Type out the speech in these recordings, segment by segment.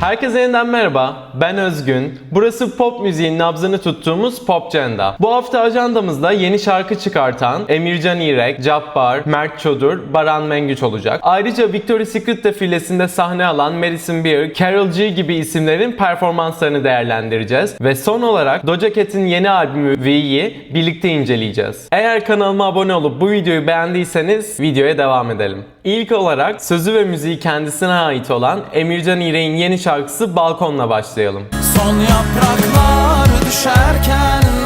Herkese yeniden merhaba. Ben Özgün. Burası pop müziğin nabzını tuttuğumuz Pop Cenda. Bu hafta ajandamızda yeni şarkı çıkartan Emircan İrek, Cabbar, Mert Çodur, Baran Mengüç olacak. Ayrıca Victoria's Secret defilesinde sahne alan Madison Beer, Carol G gibi isimlerin performanslarını değerlendireceğiz. Ve son olarak Doja Cat'in yeni albümü V'yi birlikte inceleyeceğiz. Eğer kanalıma abone olup bu videoyu beğendiyseniz videoya devam edelim. İlk olarak sözü ve müziği kendisine ait olan Emircan İrek'in yeni şarkısı Balkon'la başlayalım. Son yapraklar düşerken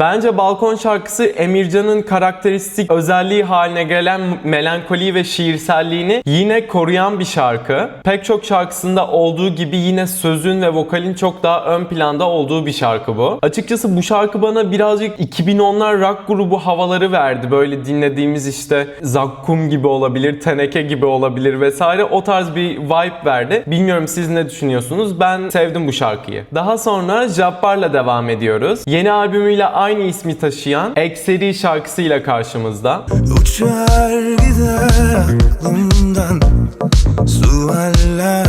Bence Balkon şarkısı Emircan'ın karakteristik özelliği haline gelen melankoli ve şiirselliğini yine koruyan bir şarkı. Pek çok şarkısında olduğu gibi yine sözün ve vokalin çok daha ön planda olduğu bir şarkı bu. Açıkçası bu şarkı bana birazcık 2010'lar rock grubu havaları verdi. Böyle dinlediğimiz işte Zakkum gibi olabilir, Teneke gibi olabilir vesaire o tarz bir vibe verdi. Bilmiyorum siz ne düşünüyorsunuz? Ben sevdim bu şarkıyı. Daha sonra Jabbar'la devam ediyoruz. Yeni albümüyle aynı ismi taşıyan Ekseri şarkısıyla karşımızda. Uçar gider aklımdan Sualler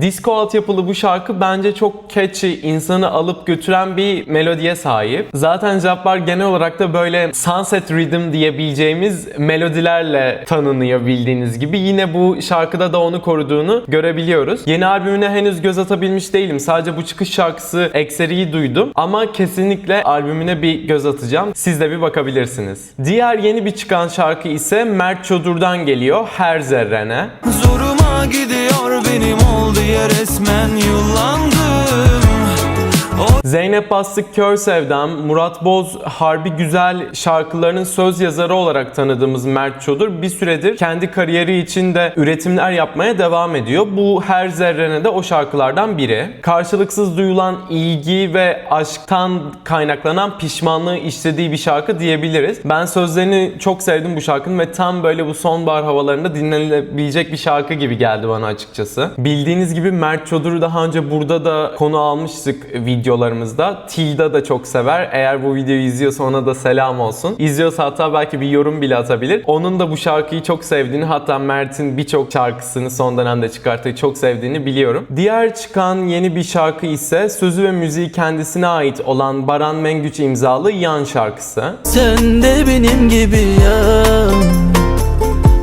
Disco altyapılı bu şarkı bence çok catchy, insanı alıp götüren bir melodiye sahip. Zaten Jabbar genel olarak da böyle sunset rhythm diyebileceğimiz melodilerle tanınıyor bildiğiniz gibi. Yine bu şarkıda da onu koruduğunu görebiliyoruz. Yeni albümüne henüz göz atabilmiş değilim. Sadece bu çıkış şarkısı Ekseri'yi duydum. Ama kesinlikle albümüne bir göz atacağım. Siz de bir bakabilirsiniz. Diğer yeni bir çıkan şarkı ise Mert Çodur'dan geliyor. Her Zerrene. zoruma gidiyor benim ol diye resmen yıllandım Zeynep Bastık Kör Sevdam, Murat Boz Harbi Güzel şarkılarının söz yazarı olarak tanıdığımız Mert Çodur bir süredir kendi kariyeri için de üretimler yapmaya devam ediyor. Bu Her Zerrene de o şarkılardan biri. Karşılıksız duyulan ilgi ve aşktan kaynaklanan pişmanlığı işlediği bir şarkı diyebiliriz. Ben sözlerini çok sevdim bu şarkının ve tam böyle bu sonbahar havalarında dinlenilebilecek bir şarkı gibi geldi bana açıkçası. Bildiğiniz gibi Mert Çodur'u daha önce burada da konu almıştık videolarımızda. Tilda da çok sever. Eğer bu videoyu izliyorsa ona da selam olsun. İzliyorsa hatta belki bir yorum bile atabilir. Onun da bu şarkıyı çok sevdiğini hatta Mert'in birçok şarkısını son dönemde çıkarttığı çok sevdiğini biliyorum. Diğer çıkan yeni bir şarkı ise sözü ve müziği kendisine ait olan Baran Mengüç imzalı Yan şarkısı. Sen de benim gibi ya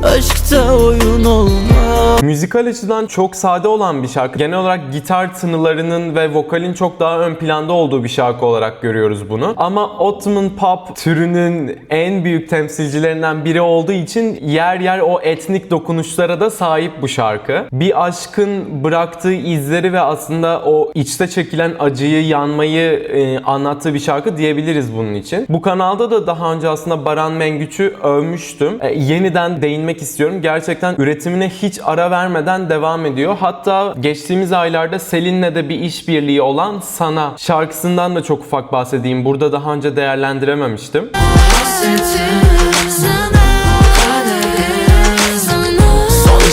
Aşkta oyun olmaz Müzikal açıdan çok sade olan bir şarkı. Genel olarak gitar tınılarının ve vokalin çok daha ön planda olduğu bir şarkı olarak görüyoruz bunu. Ama Ottoman Pop türünün en büyük temsilcilerinden biri olduğu için yer yer o etnik dokunuşlara da sahip bu şarkı. Bir aşkın bıraktığı izleri ve aslında o içte çekilen acıyı, yanmayı e, anlattığı bir şarkı diyebiliriz bunun için. Bu kanalda da daha önce aslında Baran Mengüç'ü övmüştüm. E, yeniden değinmek istiyorum. Gerçekten üretimine hiç ara vermeden devam ediyor. Hatta geçtiğimiz aylarda Selin'le de bir işbirliği olan Sana şarkısından da çok ufak bahsedeyim. Burada daha önce değerlendirememiştim. Son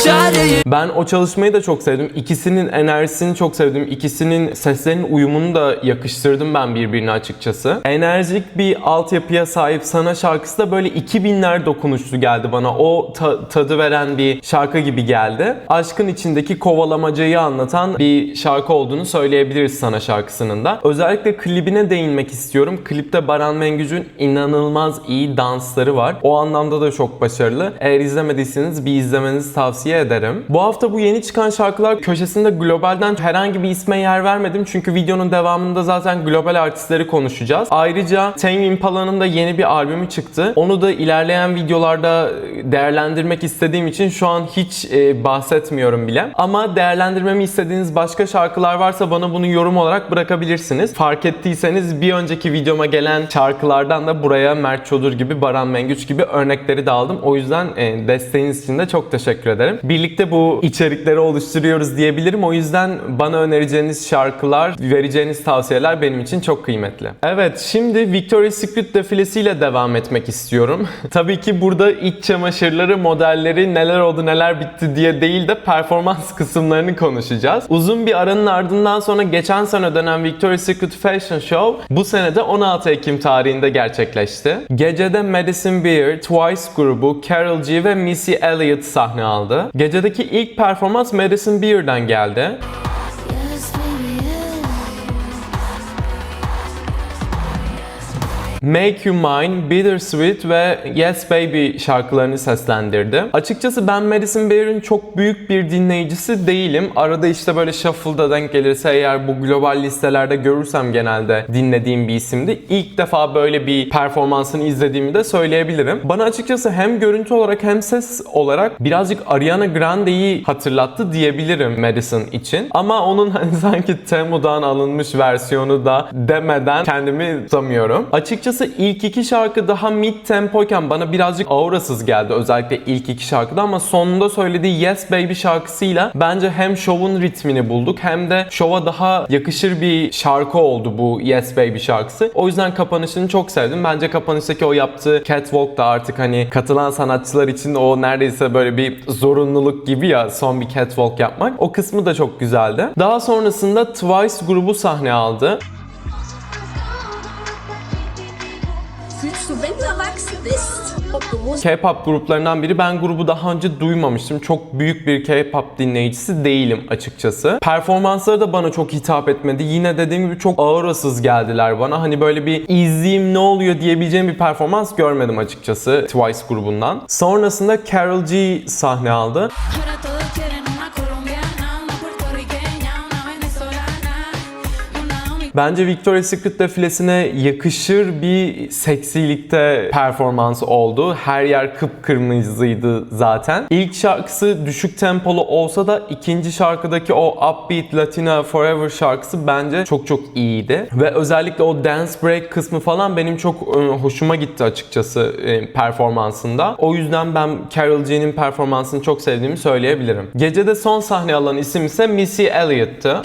çareyi Ben o çalışmayı da çok sevdim. İkisinin enerjisini çok sevdim. İkisinin seslerinin uyumunu da yakıştırdım ben birbirine açıkçası. Enerjik bir altyapıya sahip Sana şarkısı da böyle 2000'ler dokunuşlu geldi bana. O ta- tadı veren bir şarkı gibi geldi. Aşkın içindeki kovalamacayı anlatan bir şarkı olduğunu söyleyebiliriz Sana şarkısının da. Özellikle klibine değinmek istiyorum. Klipte Baran Mengüc'ün inanılmaz iyi dansları var. O anlamda da çok başarılı. Eğer izlemediyseniz bir izlemenizi tavsiye ederim. Bu hafta bu yeni çıkan şarkılar köşesinde globalden herhangi bir isme yer vermedim. Çünkü videonun devamında zaten global artistleri konuşacağız. Ayrıca Tame Impala'nın da yeni bir albümü çıktı. Onu da ilerleyen videolarda değerlendirmek istediğim için şu an hiç e, bahsetmiyorum bile. Ama değerlendirmemi istediğiniz başka şarkılar varsa bana bunu yorum olarak bırakabilirsiniz. Fark ettiyseniz bir önceki videoma gelen şarkılardan da buraya Mert Çodur gibi, Baran Mengüç gibi örnekleri de aldım. O yüzden e, desteğiniz için de çok teşekkür ederim. Birlikte bu içerikleri oluşturuyoruz diyebilirim. O yüzden bana önereceğiniz şarkılar, vereceğiniz tavsiyeler benim için çok kıymetli. Evet, şimdi Victoria's Secret defilesiyle devam etmek istiyorum. Tabii ki burada iç çamaşırları, modelleri, neler oldu neler bitti diye değil de performans kısımlarını konuşacağız. Uzun bir aranın ardından sonra geçen sene dönen Victoria's Secret Fashion Show bu sene de 16 Ekim tarihinde gerçekleşti. Gecede Madison Beer, Twice grubu, Carol G ve Missy Elliott sahne aldı. Gecedeki ilk performans Madison Beer'den geldi. Make You Mine, Bittersweet ve Yes Baby şarkılarını seslendirdi. Açıkçası ben Madison Beer'in çok büyük bir dinleyicisi değilim. Arada işte böyle shuffle'da denk gelirse eğer bu global listelerde görürsem genelde dinlediğim bir isimdi. İlk defa böyle bir performansını izlediğimi de söyleyebilirim. Bana açıkçası hem görüntü olarak hem ses olarak birazcık Ariana Grande'yi hatırlattı diyebilirim Madison için. Ama onun hani sanki Temu'dan alınmış versiyonu da demeden kendimi tutamıyorum. Açıkçası ilk iki şarkı daha mid tempoyken bana birazcık aurasız geldi özellikle ilk iki şarkıda ama sonunda söylediği Yes Baby şarkısıyla bence hem şovun ritmini bulduk hem de şova daha yakışır bir şarkı oldu bu Yes Baby şarkısı. O yüzden kapanışını çok sevdim. Bence kapanıştaki o yaptığı catwalk da artık hani katılan sanatçılar için o neredeyse böyle bir zorunluluk gibi ya son bir catwalk yapmak. O kısmı da çok güzeldi. Daha sonrasında Twice grubu sahne aldı. K-pop gruplarından biri. Ben grubu daha önce duymamıştım. Çok büyük bir K-pop dinleyicisi değilim açıkçası. Performansları da bana çok hitap etmedi. Yine dediğim gibi çok ağırasız geldiler bana. Hani böyle bir izleyeyim ne oluyor diyebileceğim bir performans görmedim açıkçası Twice grubundan. Sonrasında Carol G sahne aldı. Bence Victoria's Secret defilesine yakışır bir seksilikte performans oldu. Her yer kıpkırmızıydı zaten. İlk şarkısı düşük tempolu olsa da ikinci şarkıdaki o upbeat Latina Forever şarkısı bence çok çok iyiydi. Ve özellikle o dance break kısmı falan benim çok e, hoşuma gitti açıkçası e, performansında. O yüzden ben Carol G'nin performansını çok sevdiğimi söyleyebilirim. Gecede son sahne alan isim ise Missy Elliott'tı.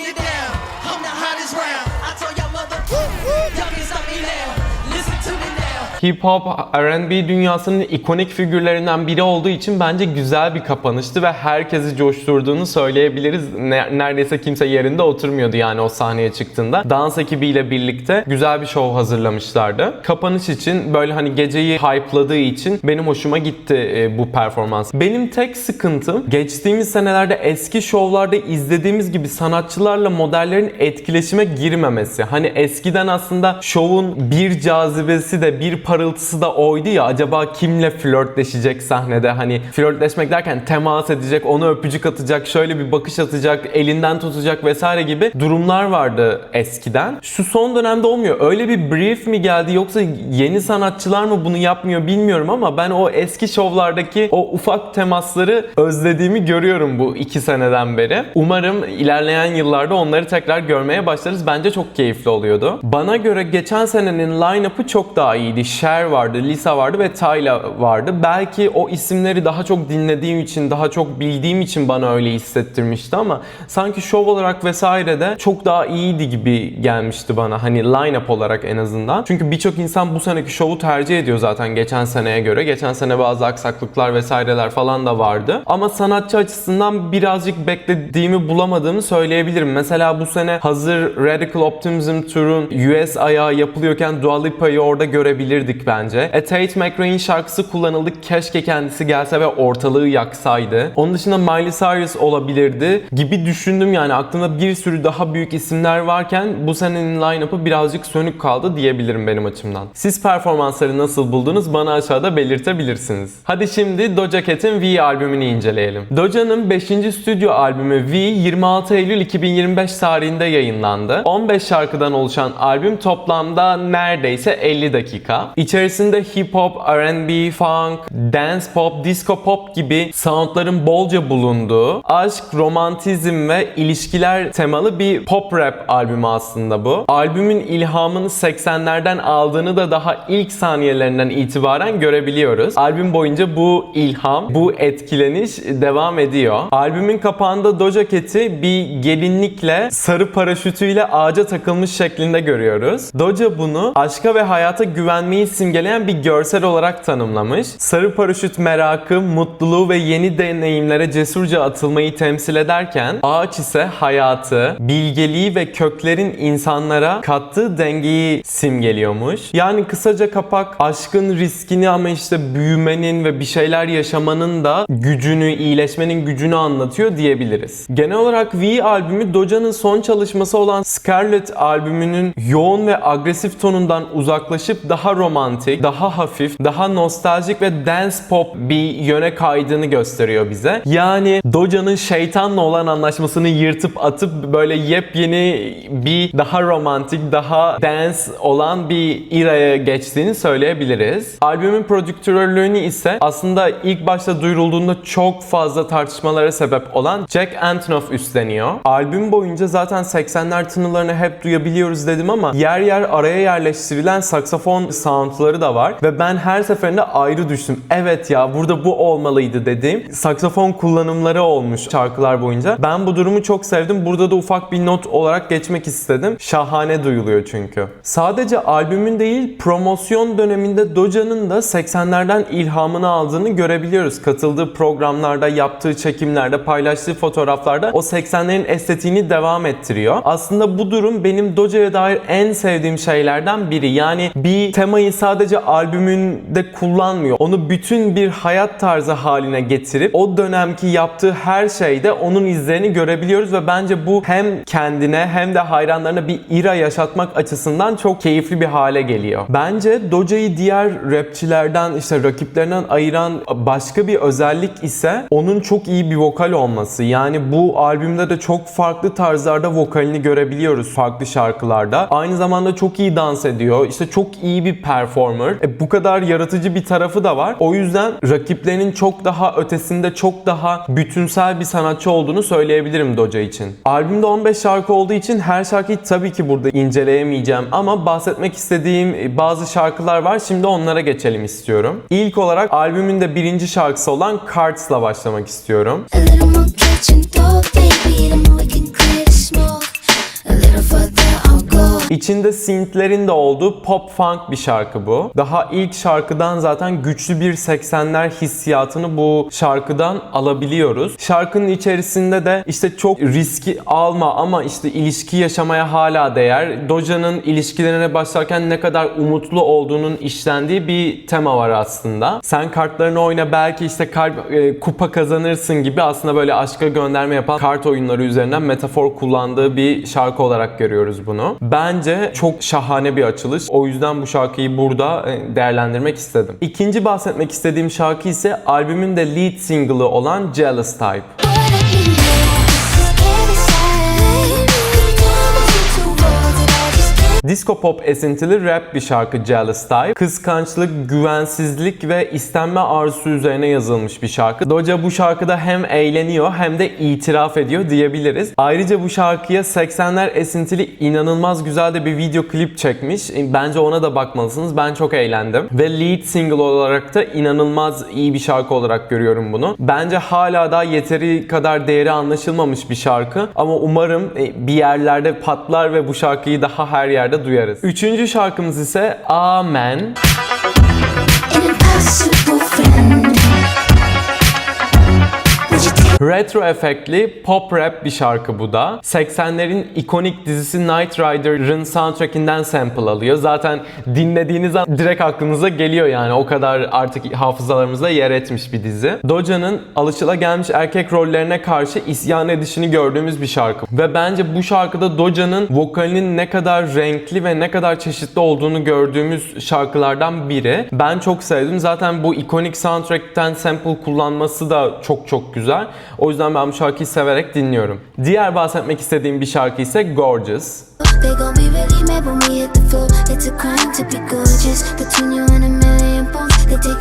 Hip hop, R&B dünyasının ikonik figürlerinden biri olduğu için bence güzel bir kapanıştı ve herkesi coşturduğunu söyleyebiliriz. Ne- neredeyse kimse yerinde oturmuyordu yani o sahneye çıktığında. Dans ekibiyle birlikte güzel bir show hazırlamışlardı. Kapanış için böyle hani geceyi hype'ladığı için benim hoşuma gitti e, bu performans. Benim tek sıkıntım geçtiğimiz senelerde eski şovlarda izlediğimiz gibi sanatçılarla modellerin etkileşime girmemesi. Hani eskiden aslında şovun bir cazibesi de bir parıltısı da oydu ya acaba kimle flörtleşecek sahnede hani flörtleşmek derken temas edecek, onu öpücük atacak, şöyle bir bakış atacak, elinden tutacak vesaire gibi durumlar vardı eskiden. Şu son dönemde olmuyor. Öyle bir brief mi geldi yoksa yeni sanatçılar mı bunu yapmıyor bilmiyorum ama ben o eski şovlardaki o ufak temasları özlediğimi görüyorum bu iki seneden beri. Umarım ilerleyen yıllarda onları tekrar görmeye başlarız. Bence çok keyifli oluyordu. Bana göre geçen senenin line-up'ı çok daha iyiydi. Cher vardı, Lisa vardı ve Tyla vardı. Belki o isimleri daha çok dinlediğim için, daha çok bildiğim için bana öyle hissettirmişti ama sanki şov olarak vesaire de çok daha iyiydi gibi gelmişti bana. Hani line-up olarak en azından. Çünkü birçok insan bu seneki şovu tercih ediyor zaten geçen seneye göre. Geçen sene bazı aksaklıklar vesaireler falan da vardı. Ama sanatçı açısından birazcık beklediğimi bulamadığımı söyleyebilirim. Mesela bu sene hazır Radical Optimism Tour'un US ayağı yapılıyorken Dua Lipa'yı orada görebilirdik bence. A Tate McRae'in şarkısı kullanıldı. Keşke kendisi gelse ve ortalığı yaksaydı. Onun dışında Miley Cyrus olabilirdi gibi düşündüm yani aklımda bir sürü daha büyük isimler varken bu senenin line-up'ı birazcık sönük kaldı diyebilirim benim açımdan. Siz performansları nasıl buldunuz bana aşağıda belirtebilirsiniz. Hadi şimdi Doja Cat'in V albümünü inceleyelim. Doja'nın 5. stüdyo albümü V 26 Eylül 2025 tarihinde yayınlandı. 15 şarkıdan oluşan albüm toplamda neredeyse 50 dakika. İçerisinde hip hop, R&B, funk, dance pop, disco pop gibi soundların bolca bulunduğu, aşk, romantizm ve ilişkiler temalı bir pop rap albümü aslında bu. Albümün ilhamını 80'lerden aldığını da daha ilk saniyelerinden itibaren görebiliyoruz. Albüm boyunca bu ilham, bu etkileniş devam ediyor. Albümün kapağında Doja Cat'i bir gelinlikle sarı paraşütüyle ağaca takılmış şeklinde görüyoruz. Doja bunu aşka ve hayata güvenmeyi simgeleyen bir görsel olarak tanımlamış. Sarı paraşüt merakı, mutluluğu ve yeni deneyimlere cesurca atılmayı temsil ederken ağaç ise hayatı, bilgeliği ve köklerin insanlara kattığı dengeyi simgeliyormuş. Yani kısaca kapak aşkın riskini ama işte büyümenin ve bir şeyler yaşamanın da gücünü, iyileşmenin gücünü anlatıyor diyebiliriz. Genel olarak V albümü Doja'nın son çalışması olan Scarlet albümünün yoğun ve agresif tonundan uzaklaşıp daha romantik, daha hafif, daha nostaljik ve dance pop bir yöne kaydığını gösteriyor bize. Yani Doja'nın şeytanla olan anlaşmasını yırtıp atıp böyle yepyeni bir daha romantik, daha dance olan bir iraya geçtiğini söyleyebiliriz. Albümün prodüktörlüğünü ise aslında ilk başta duyurulduğunda çok fazla tartışmalara sebep olan Jack Antonoff üstleniyor. Albüm boyunca zaten 80'ler tınılarını hep duyabiliyoruz dedim ama yer yer araya yerleştirilen saksafon soundları da var ve ben her seferinde ayrı düştüm. Evet ya burada bu olmalıydı dediğim saksafon kullanımları olmuş şarkılar boyunca. Ben bu durumu çok sevdim. Burada da ufak bir not olarak geçmek istedim. Şahane duyuluyor çünkü. Sadece albümün değil promosyon döneminde Doja'nın da 80'lerden ilhamını aldığını görebiliyoruz. Katıldığı programlarda, yaptığı çekimlerde, paylaştığı fotoğraflarda o 80'lerin estetiğini devam ettiriyor. Aslında bu durum benim Doja'ya dair en sevdiğim şeylerden biri. Yani bir temayı sadece albümünde kullanmıyor. Onu bütün bir hayat tarzı haline getirip o dönemki yaptığı her şeyde onun izlerini görebiliyoruz ve bence bu hem kendine hem de hayranlarına bir ira yaşatmak açısından çok keyifli bir hale geliyor. Bence Doja'yı diğer rapçilerden işte rakiplerinden ayıran başka bir özellik ise onun çok iyi bir vokal olması. Yani bu albümde de çok farklı tarzlarda vokalini görebiliyoruz farklı şarkılarda. Aynı zamanda çok iyi dans ediyor. İşte çok iyi bir performer. E, bu kadar yaratıcı bir tarafı da var. O yüzden rakiplerinin çok daha ötesinde çok daha bütünsel bir sanatçı olduğunu söyleyebilirim Doja için. Albümde 15 şarkı olduğu için her şarkıyı tabii ki burada inceleyemeyeceğim ama bahsetmek istediğim bazı şarkılar var. Şimdi onlara geçelim istiyorum. İlk olarak albümün de birinci şarkısı olan Cards'la başlamak istiyorum. A little more kitchen door, baby. The we can clear the. A little further. İçinde synthlerin de olduğu pop funk bir şarkı bu. Daha ilk şarkıdan zaten güçlü bir 80'ler hissiyatını bu şarkıdan alabiliyoruz. Şarkının içerisinde de işte çok riski alma ama işte ilişki yaşamaya hala değer. Doja'nın ilişkilerine başlarken ne kadar umutlu olduğunun işlendiği bir tema var aslında. Sen kartlarını oyna belki işte kalp e, kupa kazanırsın gibi aslında böyle aşka gönderme yapan kart oyunları üzerinden metafor kullandığı bir şarkı olarak görüyoruz bunu. Bence çok şahane bir açılış. O yüzden bu şarkıyı burada e, değerlendirmek istedim. İkinci bahsetmek istediğim şarkı ise albümün de lead single'ı olan Jealous Type. Disco pop esintili rap bir şarkı Jealous Type. Kıskançlık, güvensizlik ve istenme arzusu üzerine yazılmış bir şarkı. Doja bu şarkıda hem eğleniyor hem de itiraf ediyor diyebiliriz. Ayrıca bu şarkıya 80'ler esintili inanılmaz güzel de bir video klip çekmiş. E, Bence ona da bakmalısınız. Ben çok eğlendim. Ve lead single olarak da inanılmaz iyi bir şarkı olarak görüyorum bunu. Bence hala da yeteri kadar değeri anlaşılmamış bir şarkı. Ama umarım e, bir yerlerde patlar ve bu şarkıyı daha her yerde duyarız. Üçüncü şarkımız ise Amen. An impossible friend. Retro efektli pop rap bir şarkı bu da. 80'lerin ikonik dizisi Knight Rider'ın soundtrackinden sample alıyor. Zaten dinlediğiniz an direkt aklınıza geliyor yani. O kadar artık hafızalarımızda yer etmiş bir dizi. Doja'nın alışılagelmiş erkek rollerine karşı isyan edişini gördüğümüz bir şarkı. Ve bence bu şarkıda Doja'nın vokalinin ne kadar renkli ve ne kadar çeşitli olduğunu gördüğümüz şarkılardan biri. Ben çok sevdim. Zaten bu ikonik soundtrack'ten sample kullanması da çok çok güzel. O yüzden ben bu şarkıyı severek dinliyorum. Diğer bahsetmek istediğim bir şarkı ise Gorgeous. They gon' be really mad when we hit the floor. It's a crime to be gorgeous. Between you and a million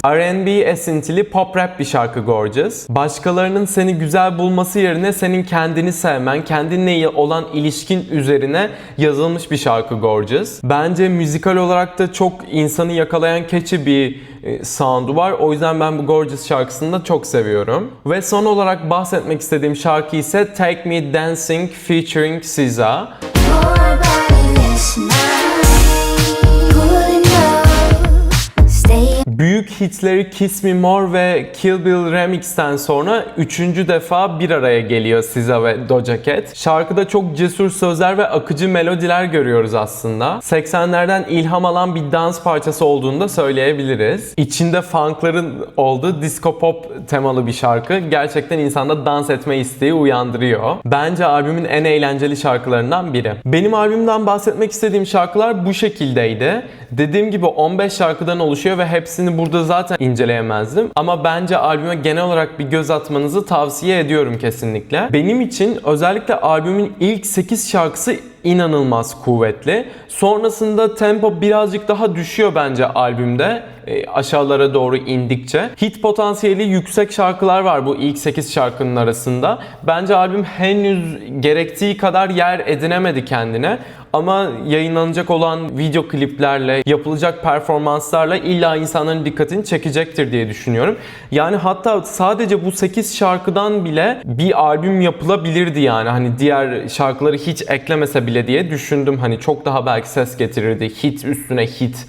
R&B esintili pop rap bir şarkı Gorgeous. Başkalarının seni güzel bulması yerine senin kendini sevmen, kendinle olan ilişkin üzerine yazılmış bir şarkı Gorgeous. Bence müzikal olarak da çok insanı yakalayan keçi bir e, sound'u var. O yüzden ben bu Gorgeous şarkısını da çok seviyorum. Ve son olarak bahsetmek istediğim şarkı ise Take Me Dancing featuring SZA. your Büyük hitleri Kiss Me More ve Kill Bill Remix'ten sonra üçüncü defa bir araya geliyor SZA ve Doja Cat. Şarkıda çok cesur sözler ve akıcı melodiler görüyoruz aslında. 80'lerden ilham alan bir dans parçası olduğunu da söyleyebiliriz. İçinde funkların olduğu disco pop temalı bir şarkı. Gerçekten insanda dans etme isteği uyandırıyor. Bence albümün en eğlenceli şarkılarından biri. Benim albümden bahsetmek istediğim şarkılar bu şekildeydi. Dediğim gibi 15 şarkıdan oluşuyor ve hepsini burada zaten inceleyemezdim. Ama bence albüme genel olarak bir göz atmanızı tavsiye ediyorum kesinlikle. Benim için özellikle albümün ilk 8 şarkısı inanılmaz kuvvetli. Sonrasında tempo birazcık daha düşüyor bence albümde e, aşağılara doğru indikçe. Hit potansiyeli yüksek şarkılar var bu ilk 8 şarkının arasında. Bence albüm henüz gerektiği kadar yer edinemedi kendine. Ama yayınlanacak olan video kliplerle, yapılacak performanslarla illa insanların dikkatini çekecektir diye düşünüyorum. Yani hatta sadece bu 8 şarkıdan bile bir albüm yapılabilirdi yani. Hani diğer şarkıları hiç eklemese bile diye düşündüm. Hani çok daha belki ses getirirdi. Hit üstüne hit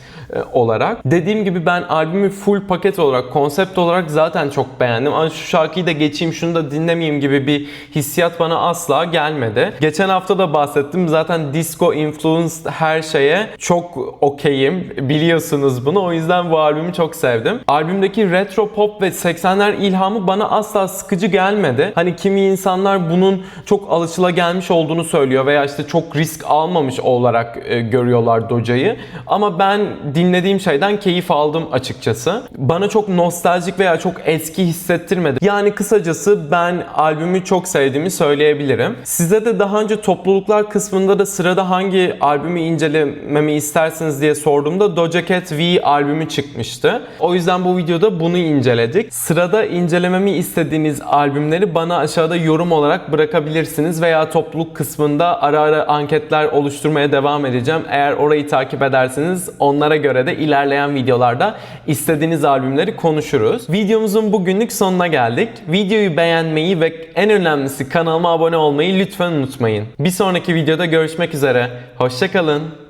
olarak. Dediğim gibi ben albümü full paket olarak, konsept olarak zaten çok beğendim. Ama şu şarkıyı da geçeyim, şunu da dinlemeyeyim gibi bir hissiyat bana asla gelmedi. Geçen hafta da bahsettim. Zaten disco influenced her şeye çok okeyim. Biliyorsunuz bunu. O yüzden bu albümü çok sevdim. Albümdeki retro pop ve 80'ler ilhamı bana asla sıkıcı gelmedi. Hani kimi insanlar bunun çok alışılagelmiş olduğunu söylüyor veya işte çok risk almamış olarak e, görüyorlar Doja'yı. Ama ben dinlediğim şeyden keyif aldım açıkçası. Bana çok nostaljik veya çok eski hissettirmedi. Yani kısacası ben albümü çok sevdiğimi söyleyebilirim. Size de daha önce topluluklar kısmında da sırada hangi albümü incelememi istersiniz diye sorduğumda Doja Cat V albümü çıkmıştı. O yüzden bu videoda bunu inceledik. Sırada incelememi istediğiniz albümleri bana aşağıda yorum olarak bırakabilirsiniz veya topluluk kısmında ara ara anketler oluşturmaya devam edeceğim. Eğer orayı takip ederseniz onlara göre de ilerleyen videolarda istediğiniz albümleri konuşuruz. Videomuzun bugünlük sonuna geldik. Videoyu beğenmeyi ve en önemlisi kanalıma abone olmayı lütfen unutmayın. Bir sonraki videoda görüşmek üzere. Hoşçakalın.